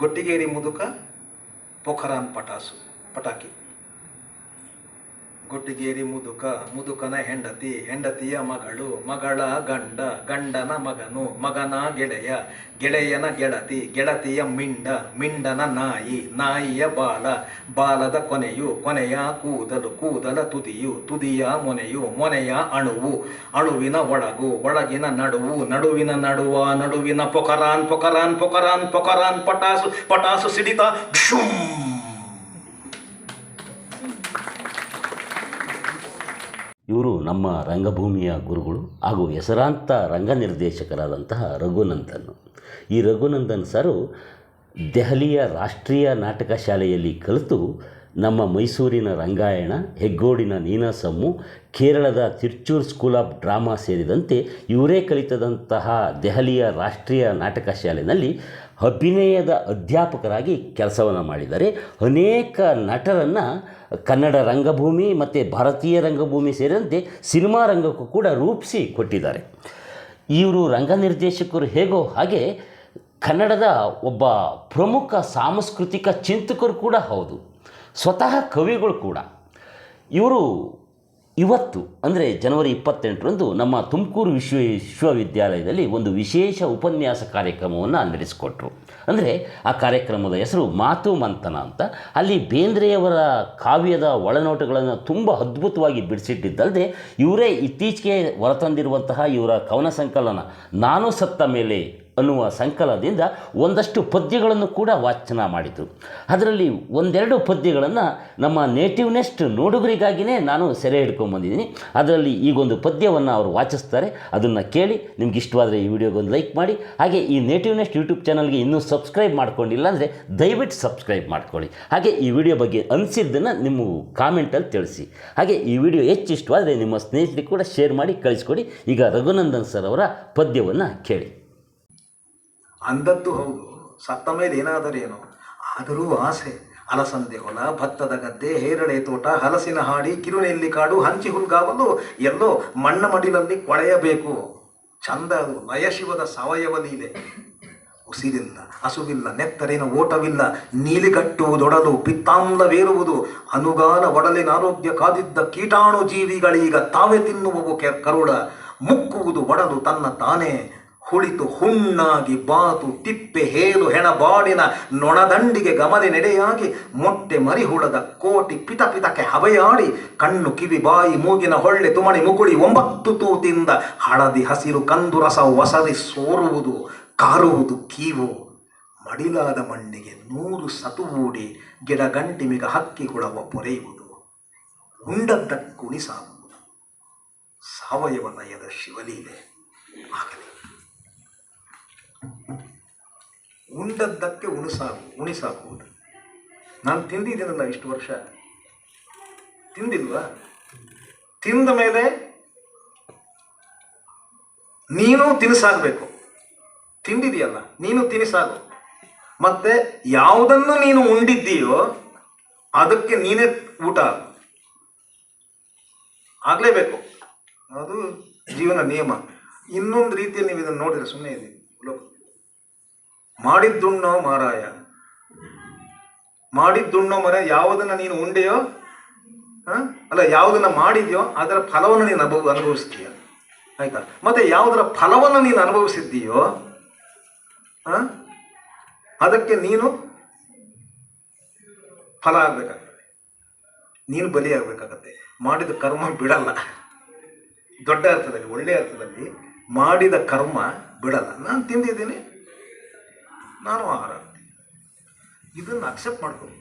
ಗೊಟ್ಟಿಗೇರಿ ಮುದುಕ ಪೊಖರಾನ್ ಪಟಾಸು ಪಟಾಕಿ. ಗೊಟ್ಟಿಗೇರಿ ಮುದುಕ, ಮುದುಕನ ಹೆಂಡತಿ, ಹೆಂಡತಿಯ ಮಗಳು, ಮಗಳ ಗಂಡ, ಗಂಡನ ಮಗನು, ಮಗನ ಗೆಳೆಯ, ಗೆಳೆಯನ ಗೆಳತಿ, ಗೆಳತಿಯ ಮಿಂಡ, ಮಿಂಡನ ನಾಯಿ, ನಾಯಿಯ ಬಾಲ, ಬಾಲದ ಕೊನೆಯು ಕೊನೆಯ ಕೂದಲು, ಕೂದಲ ತುದಿಯು, ತುದಿಯ ಮೊನೆಯು ಮೊನೆಯ ಅಣುವು, ಅಣುವಿನ ಒಳಗು, ಒಳಗಿನ ನಡುವು, ನಡುವಿನ ನಡುವ, ನಡುವಿನ ಪೊಕರಾನ್ ಪೊಕರಾನ್ ಪೊಕರಾನ್ ಪೊಕರಾನ್, ಪಟಾಸು ಪಟಾಸು ಸಿಡಿತ, ಕ್ಷುಮ್. ಇವರು ನಮ್ಮ ರಂಗಭೂಮಿಯ ಗುರುಗಳು ಹಾಗೂ ಹೆಸರಾಂತ ರಂಗ ನಿರ್ದೇಶಕರಾದಂತಹ ರಘುನಂದನ್. ಈ ರಘುನಂದನ್ ಸರು ದೆಹಲಿಯ ರಾಷ್ಟ್ರೀಯ ನಾಟಕ ಶಾಲೆಯಲ್ಲಿ ಕಲಿತು ನಮ್ಮ ಮೈಸೂರಿನ ರಂಗಾಯಣ, ಹೆಗ್ಗೋಡಿನ ನೀನಾಸಮ್ಮು ಕೇರಳದ ತಿರ್ಚೂರ್ ಸ್ಕೂಲ್ ಆಫ್ ಡ್ರಾಮಾ ಸೇರಿದಂತೆ ಇವರೇ ಕಲಿತದಂತಹ ದೆಹಲಿಯ ರಾಷ್ಟ್ರೀಯ ನಾಟಕ ಶಾಲೆಯಲ್ಲಿ ಅಭಿನಯದ ಅಧ್ಯಾಪಕರಾಗಿ ಕೆಲಸವನ್ನು ಮಾಡಿದ್ದಾರೆ. ಅನೇಕ ನಟರನ್ನು ಕನ್ನಡ ರಂಗಭೂಮಿ ಮತ್ತು ಭಾರತೀಯ ರಂಗಭೂಮಿ ಸೇರಿದಂತೆ ಸಿನಿಮಾ ರಂಗಕ್ಕೂ ಕೂಡ ರೂಪಿಸಿ ಕೊಟ್ಟಿದ್ದಾರೆ. ಇವರು ರಂಗ ನಿರ್ದೇಶಕರು ಹೇಗೋ ಹಾಗೆ ಕನ್ನಡದ ಒಬ್ಬ ಪ್ರಮುಖ ಸಾಂಸ್ಕೃತಿಕ ಚಿಂತಕರು ಕೂಡ ಹೌದು. ಸ್ವತಃ ಕವಿಗಳು ಕೂಡ ಇವರು ಇವತ್ತು, ಅಂದರೆ ಜನವರಿ ಇಪ್ಪತ್ತೆಂಟರಂದು ನಮ್ಮ ತುಮಕೂರು ವಿಶ್ವ ವಿಶ್ವವಿದ್ಯಾಲಯದಲ್ಲಿ ಒಂದು ವಿಶೇಷ ಉಪನ್ಯಾಸ ಕಾರ್ಯಕ್ರಮವನ್ನು ನಡೆಸಿಕೊಟ್ರು. ಅಂದರೆ ಆ ಕಾರ್ಯಕ್ರಮದ ಹೆಸರು ಮಾತು ಮಂಥನ ಅಂತ. ಅಲ್ಲಿ ಬೇಂದ್ರೆಯವರ ಕಾವ್ಯದ ಒಳನೋಟಗಳನ್ನು ತುಂಬ ಅದ್ಭುತವಾಗಿ ಬಿಡಿಸಿಟ್ಟಿದ್ದಲ್ಲದೆ ಇವರೇ ಇತ್ತೀಚೆಗೆ ಹೊರತಂದಿರುವಂತಹ ಇವರ ಕವನ ಸಂಕಲನ ನಾನು ಸತ್ತ ಮೇಲೆ ಅನ್ನುವ ಸಂಕಲನದಿಂದ ಒಂದಷ್ಟು ಪದ್ಯಗಳನ್ನು ಕೂಡ ವಾಚನ ಮಾಡಿತು. ಅದರಲ್ಲಿ ಒಂದೆರಡು ಪದ್ಯಗಳನ್ನು ನಮ್ಮ ನೇಟಿವ್ನೆಸ್ಟ್ ನೋಡುಗರಿಗಾಗಿಯೇ ನಾನು ಸೆರೆ ಹಿಡ್ಕೊಂಬಂದಿದ್ದೀನಿ ಅದರಲ್ಲಿ ಈಗೊಂದು ಪದ್ಯವನ್ನು ಅವರು ವಾಚಿಸ್ತಾರೆ. ಅದನ್ನು ಕೇಳಿ ನಿಮ್ಗೆ ಇಷ್ಟವಾದರೆ ಈ ವಿಡಿಯೋಗೊಂದು ಲೈಕ್ ಮಾಡಿ. ಹಾಗೆ ಈ ನೇಟಿವ್ನೆಸ್ಟ್ ಯೂಟ್ಯೂಬ್ ಚಾನಲ್ಗೆ ಇನ್ನೂ ಸಬ್ಸ್ಕ್ರೈಬ್ ಮಾಡ್ಕೊಂಡಿಲ್ಲ ಅಂದರೆ ದಯವಿಟ್ಟು ಸಬ್ಸ್ಕ್ರೈಬ್ ಮಾಡ್ಕೊಳ್ಳಿ. ಹಾಗೆ ಈ ವಿಡಿಯೋ ಬಗ್ಗೆ ಅನಿಸಿದ್ದನ್ನು ನಿಮ್ಮ ಕಾಮೆಂಟಲ್ಲಿ ತಿಳಿಸಿ. ಹಾಗೆ ಈ ವಿಡಿಯೋ ಹೆಚ್ಚು ಇಷ್ಟವಾದರೆ ನಿಮ್ಮ ಸ್ನೇಹಿತರಿಗೆ ಕೂಡ ಶೇರ್ ಮಾಡಿ, ಕಳಿಸ್ಕೊಡಿ. ಈಗ ರಘುನಂದನ್ ಸರ್ ಅವರ ಪದ್ಯವನ್ನು ಕೇಳಿ. ಅಂದದ್ದು ಹೌದು. ಸತ್ತ ಮೇಲೆ ಏನಾದರೇನು ಆದರೂ ಆಸೆ. ಅಲಸಂದೆ ಹೊಲ, ಭತ್ತದ ಗದ್ದೆ, ಹೇರಳೆ ತೋಟ, ಹಲಸಿನ ಹಾಡಿ, ಕಿರುನೆಲ್ಲಿ ಕಾಡು, ಹಂಚಿ ಹುಲ್ಗಾವಲು, ಎಲ್ಲೋ ಮಣ್ಣ ಮಡಿಲಲ್ಲಿ ಕೊಳೆಯಬೇಕು. ಚಂದ ಅದು. ಲಯಶಿವದ ಸಾವಯವ ಲೀಲೆ. ಉಸಿರಿಲ್ಲ, ಹಸುವಿಲ್ಲ, ನೆತ್ತರಿನ ಓಟವಿಲ್ಲ. ನೀಲಿಗಟ್ಟುವುದೊಡಲು ಪಿತ್ತಾಮ್ಲವೇರುವುದು ಅನುಗಾನ ಒಡಲಿನ ಆರೋಗ್ಯ ಕಾದಿದ್ದ ಕೀಟಾಣು ಜೀವಿಗಳೀಗ ತಾವೇ ತಿನ್ನುವವು ಕರುಳ. ಮುಕ್ಕುವುದು ಒಡಲು ತನ್ನ ತಾನೇ. ಹುಳಿತು ಹುಣ್ಣಾಗಿ ಬಾತು ತಿಪ್ಪೆ ಹೇಲು ಹೆಣಬಾಡಿನ ನೊಣದಂಡಿಗೆ ಗಮನೆ ನೆಡೆಯಾಗಿ ಮೊಟ್ಟೆ ಮರಿಹುಳದ ಕೋಟಿ ಪಿತ ಪಿತಕ್ಕೆ ಹವೆಯಾಡಿ ಕಣ್ಣು ಕಿವಿ ಬಾಯಿ ಮೂಗಿನ ಹೊಳ್ಳೆ ತುಮಣಿ ಮುಕುಳಿ ಒಂಬತ್ತು ತೂತಿಂದ ಹಳದಿ ಹಸಿರು ಕಂದು ರಸ ಒಸರಿ ಸೋರುವುದು, ಕಾರುವುದು, ಕೀವು. ಮಡಿಲಾದ ಮಣ್ಣಿಗೆ ನೂರು ಸತುವೂಡಿ ಗಿಡ ಗಂಟಿಮಿಗ ಹಕ್ಕಿ ಹುಳವ ಪೊರೆಯುವುದು. ಉಂಡದ್ದಕ್ಕುಣಿಸಾಗುವುದು ಸಾವಯವ ನಯದ ಶಿವಲೀಲೆ. ಉಂಡದ್ದಕ್ಕೆ ಉಣಿಸಾಕು ಉಣಿಸಾಕುವುದು ನಾನು ತಿಂದಿದ್ದೀನಲ್ಲ ಇಷ್ಟು ವರ್ಷ. ತಿಂದಿಲ್ವಾ? ತಿಂದ ಮೇಲೆ ನೀನು ತಿನಿಸಾಗಬೇಕು ತಿಂದಿದೆಯಲ್ಲ ನೀನು ತಿನಿಸಾಗು ಮತ್ತೆ ಯಾವುದನ್ನು ನೀನು ಉಂಡಿದ್ದೀಯೋ ಅದಕ್ಕೆ ನೀನೇ ಊಟ ಆಗಲೇಬೇಕು. ಅದು ಜೀವನ ನಿಯಮ. ಇನ್ನೊಂದು ರೀತಿಯಲ್ಲಿ ನೀವು ಇದನ್ನು ನೋಡಿದ್ರೆ ಸುಮ್ಮನೆ ಇದೆ ಮಾಡಿದ್ದುಣ್ಣೋ ಮಾರಾಯ. ಮಾಡಿದ್ದುಣ್ಣೋ ಮರ ಯಾವುದನ್ನ ನೀನು ಉಂಡೆಯೋ? ಅಲ್ಲ, ಯಾವುದನ್ನ ಮಾಡಿದ್ಯೋ, ಅದರ ಫಲವನ್ನು ನೀನು ಅನುಭವ, ಅನುಭವಿಸ್ತೀಯ. ಆಯ್ತಾ? ಮತ್ತೆ ಯಾವುದರ ಫಲವನ್ನು ನೀನು ಅನುಭವಿಸಿದ್ದೀಯೋ? ಅದಕ್ಕೆ ನೀನು ಫಲ ಆಗ್ಬೇಕಾಗತ್ತೆ ನೀನು ಬಲಿ ಆಗ್ಬೇಕಾಗತ್ತೆ. ಮಾಡಿದ ಕರ್ಮ ಬಿಡಲ್ಲ. ದೊಡ್ಡ ಅರ್ಥದಲ್ಲಿ, ಒಳ್ಳೆಯ ಅರ್ಥದಲ್ಲಿ ಮಾಡಿದ ಕರ್ಮ ಬಿಡಲ್ಲ. ನಾನು ತಿಂದಿದ್ದೀನಿ. ನಾನು ಆಹಾರ. ಇದನ್ನು ಅಕ್ಸೆಪ್ಟ್ ಮಾಡ್ಕೋಬೇಕು.